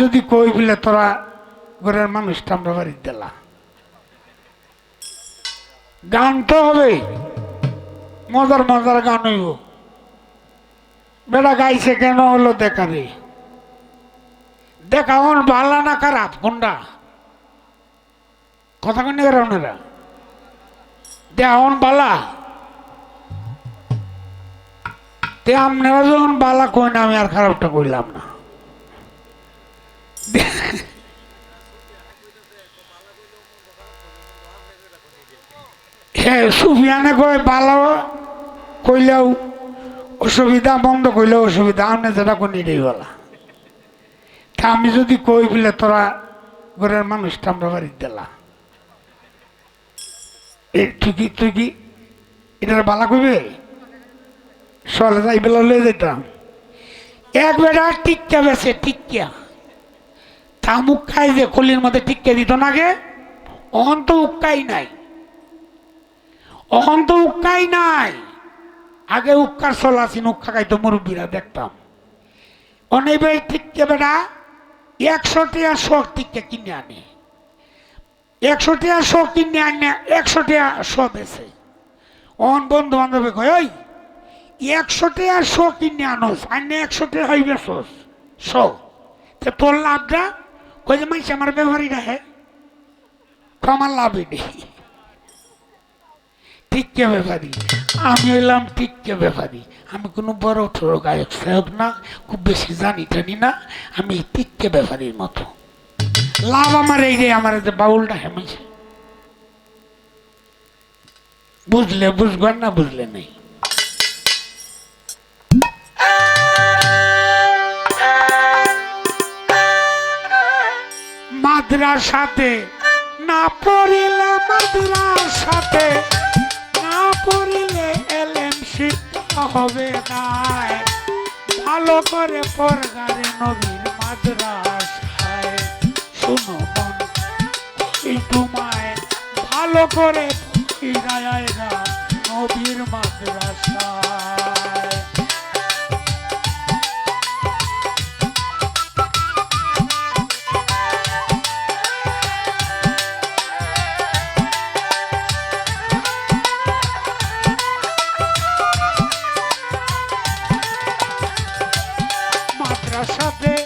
যদি কই বলে তোরা ঘরের মানুষটা আমরা বাড়ির দিলা। গান তো হবে। মজার মজার গান হইব। বেটা গাইছে কেন হলো দেখা রে। দেখা অন ভালো না খারাপ কোনটা কথা কেন ওনারা? দেখা অন বালা। তে আপনারা যখন বালা কই না আমি আর খারাপটা কইলাম না। সুফিয়ানে কয়, বালা কইলেও অসুবিধা, বন্ধ কইলেও অসুবিধা আপনি যেটা কোন বলা তা আমি যদি কই বলে তোরা ঘরের মানুষটা আমরা বাড়ির দিলা। এ, তুই কি, তুই এটার বালা কইবে? সলে যাই বেলা লয়ে যেতাম এক বেটা টিক্কা বেছে, টিক্কা। তামুক খাই যে, কলির মধ্যে টিক্কা দিত না গে অহন তো উক্কাই নাই। অহন তো উক্কাই নাই। আগে উক্কার চল আসিন উক্কা খাইতো মুরব্বীরা দেখতাম। অনেক ভাই টিক্কা বেটা একশো টিয়া শখ কিনে আনে। একশো টিয়া শখ কিনে আনে একশো টিয়া শো বেছে। অন বন্ধু বান্ধবে কয়, ওই একশো শো কিনে আনোস আনে একশো টাকা হইবে সোস শো তে তোর লাভটা? কই যে, মাইছে, আমার ব্যবহারই রাখে আমার লাভই নেই। টিক্কে ব্যাপারী। আমি হইলাম টিক্কে ব্যাপারী। আমি কোনো বড় ঠোড়ো গায়ক সায়ক না, খুব বেশি জানি জানি না। আমি টিক্কে ব্যাপারীর মতো। লাভ আমার এই রে আমার যে বাউলটা হেমেছে বুঝলে বুঝবেন না বুঝলে নেই। মাদ্রাসাতে না পড়িলে মাদ্রাসাতে হবে নাই ভালো করে পরগারে নবীর মাদ্রাসায়। শুনো তোমায় ভালো করে মাদ্রাসাতে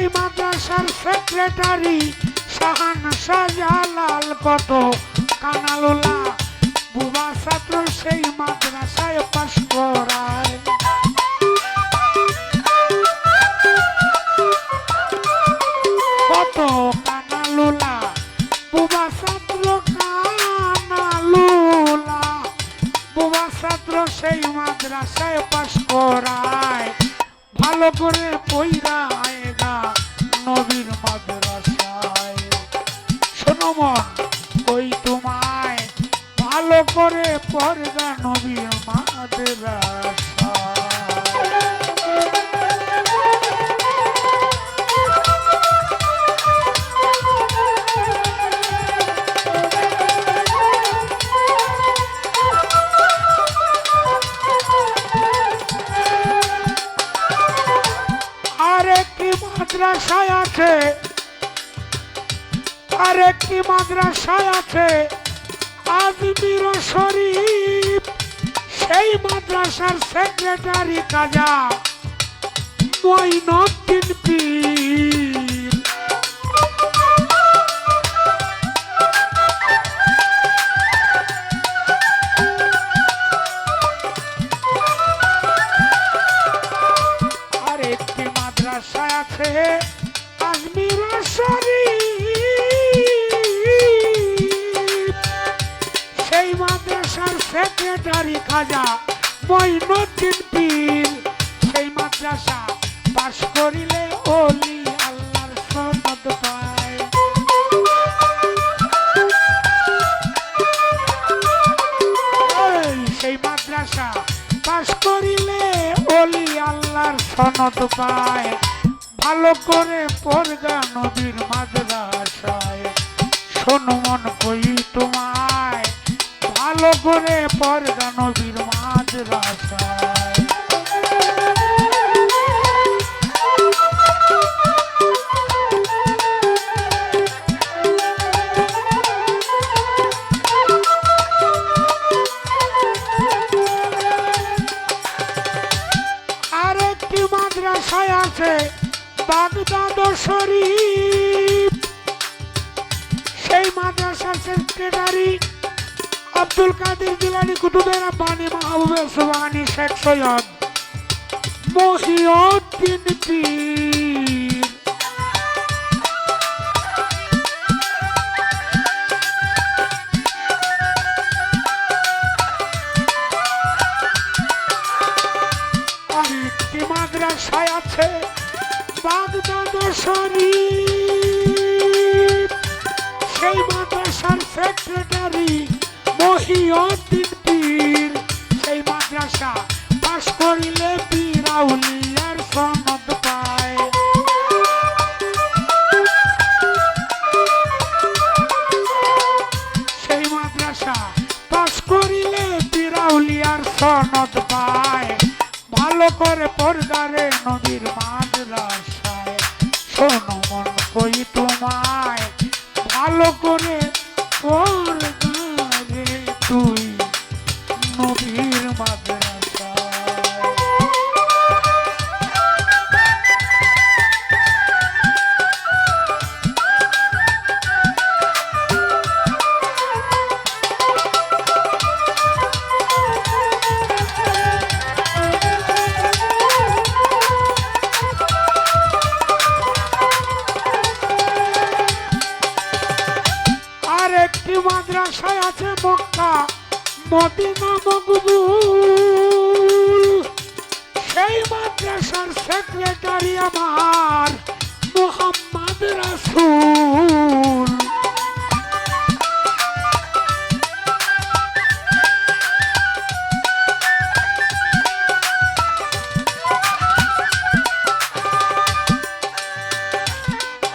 সেই মাদ্রাসার সেক্রেটারি শাহান শাহজালাল কত? কানালুলা বুবা ছাত্র সেই মাদ্রাসায় পাশ করায়। কত? কানালুলা বুবা ছাত্র কানালুলা বুবা ছাত্র সেই মাদ্রাসায় পাশ করায়। ভালো করে পইরা আয়গা মাদ্রাসায় আছে? আর একটি মাদ্রাসায় আছে? আজমির শরীফ সেই মাদ্রাসার সেক্রেটারি কাজা। মঈনুদ্দিন পীর। সেক্রেটারি খাজা মঈনুদ্দিন পীর। সেই মাদ্রাসা পাশ করিলে ওলি আল্লাহর সনদ পায়। সেই মাদ্রাসা পাশ করিলে ওলি আল্লাহর সনদ পায়। ভালো করে পড়গা নবীর মাদ্রাসায়। শোনো মন কই তোমায় ভালো করে পড়গা নবীর মাদ্রাসায় আরেকটি মাদ্রাসায় আছে বাগদাদ শরীফ। সেই মাদ্রাসার সেক্রেটারি আব্দুল কাদের জিলানি কুতুবের আব্বানি মাহবুবের সুবানি শেখ সৈয়দ। মহিউদ্দিন পীর। আরেকটি মাদ্রাসায় আছে বাগদাদ শরীফ। সেই মাদ্রাসার সেক্রেটারি মহিউদ্দিন পীর সেই মাদ্রাসা পাশ করিলে পীরাউলিয়ার সনদ পায়। সেই মাদ্রাসা পাশ করিলে পীরাউলিয়ার সনদ পায়। ভালো করে পর্দারে নদীর মাদ্রাসায় শোনো মন কই তোমায়। ভালো করে পর্দারে মাদ্রাসায় আছে মক্কা মদিনা মকবুল। সেই মাদ্রাসার সেক্রেটারি আমার মোহাম্মদ রাসূল।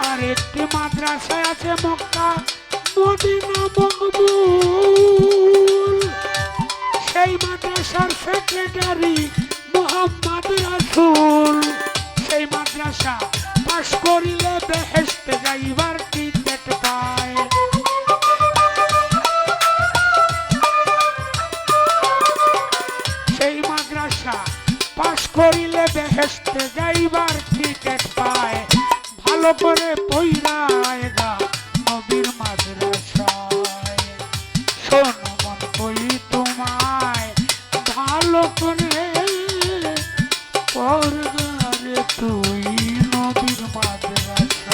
আর একটি মাদ্রাসায় আছে মক্কা, মদিনা মকবুল। মাদ্রাসার সেক্রেটারি মোহাম্মদ রাসূল। সেই মাদ্রাসা পাশ করিলে বেহেশতে যাইবার টিকেট পায়। সেই মাদ্রাসা পাশ করিলে বেহেশতে যাইবার টিকেট পায়। ভালো করে লোকনের পর তুই নদীর মাঝে